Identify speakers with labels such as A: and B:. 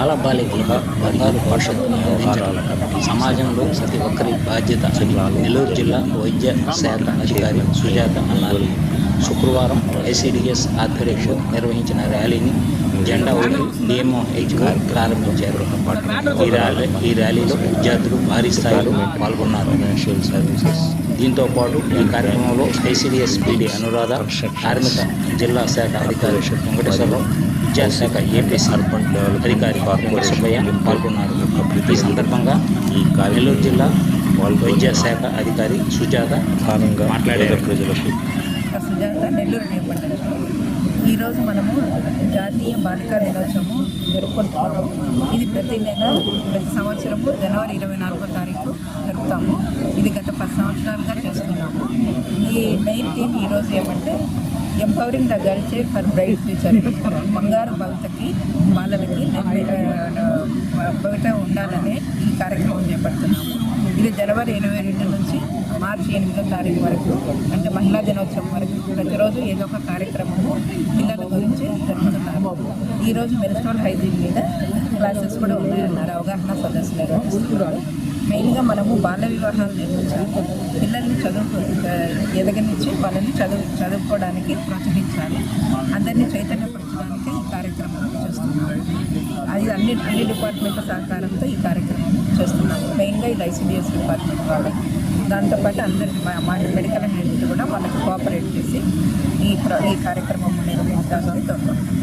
A: బాలబాలికలుగా బంగారు భవిష్యత్తును సమాజంలో ప్రతి ఒక్కరి బాధ్యత నెల్లూరు జిల్లా వైద్య శాఖ అధికారి సుజాత అన్నారు శుక్రవారం ఐసీడీఎస్ ఆధ్వర్యంలో నిర్వహించిన ర్యాలీని జెండా ఊపి డిఎంఓహెచ్ ప్రారంభించారు. ఈ ర్యాలీ ఈ ర్యాలీలో విద్యార్థులు భారీ స్థాయిలో పాల్గొన్నారు. ఫైనాన్షియల్ సర్వీసెస్ దీంతో పాటు ఈ కార్యక్రమంలో ఐసీడీఎస్ పీడీ అనురాధ కార్మిక జిల్లా శాఖ అధికారి వెంకటేశ్వరరావు విద్యాశాఖ ఏపీసీ అధికారి వెంకట సుబ్బయ్య పాల్గొన్నారు. ఈ సందర్భంగా ఈ నెల్లూరు జిల్లా విద్యాశాఖ అధికారి సుజాత
B: స్థానంగా
A: మాట్లాడారు.
B: ప్రజలకు
C: సుజాత నెల్లూరు నియోజకవర్గం ఈరోజు మనము జాతీయ బాలికా దినోత్సవము జరుపుకుంటున్నాము. ఇది ప్రతి నెల ప్రతి సంవత్సరము జనవరి ఇరవై నాలుగో తారీఖు జరుపుతాము. ఇది గత పది సంవత్సరాలుగా చేస్తున్నాము. ఈ మెయిన్ థీమ్ ఈరోజు ఏమంటే empowering the girls for bright future బంగారు భవితకి బాలలకి భవిత ఉండాలనే ఈ కార్యక్రమం చేపడుతున్నాము. ఇది జనవరి ఇరవై రెండు నుంచి మార్చి ఎనిమిదో తారీఖు వరకు అంటే మహిళా దినోత్సవం వరకు ప్రతిరోజు ఏదో ఒక కార్యక్రమము పిల్లల గురించి జరుపుతున్నారు ఈరోజు మెరిస్టోల్ హైజీన్ మీద క్లాసెస్ కూడా ఉన్నాయన్నారు అవగాహన సదస్సులు నిర్వహిస్తున్నారు. మెయిన్గా మనము బాల్య వివాహాలు నిర్మించాలి పిల్లల్ని చదువు ఎదగనిచ్చి వాళ్ళని చదువు చదువుకోవడానికి ప్రోత్సహించాలి. అందరినీ చైతన్యపరచడానికి ఈ కార్యక్రమం చేస్తున్నాము. అది అన్ని అన్ని డిపార్ట్మెంట్ల సహకారంతో ఈ కార్యక్రమం చేస్తున్నాము. మెయిన్గా ఇది ఐసీడిఎస్ డిపార్ట్మెంట్ వాళ్ళు దాంతోపాటు అందరి మా- మా మెడికల్ హెల్త్ కూడా వాళ్ళకి కోఆపరేట్ చేసి ఈ ప్ర- ఈ కార్యక్రమం నిర్వహించడానికి తోడుకుంటున్నాం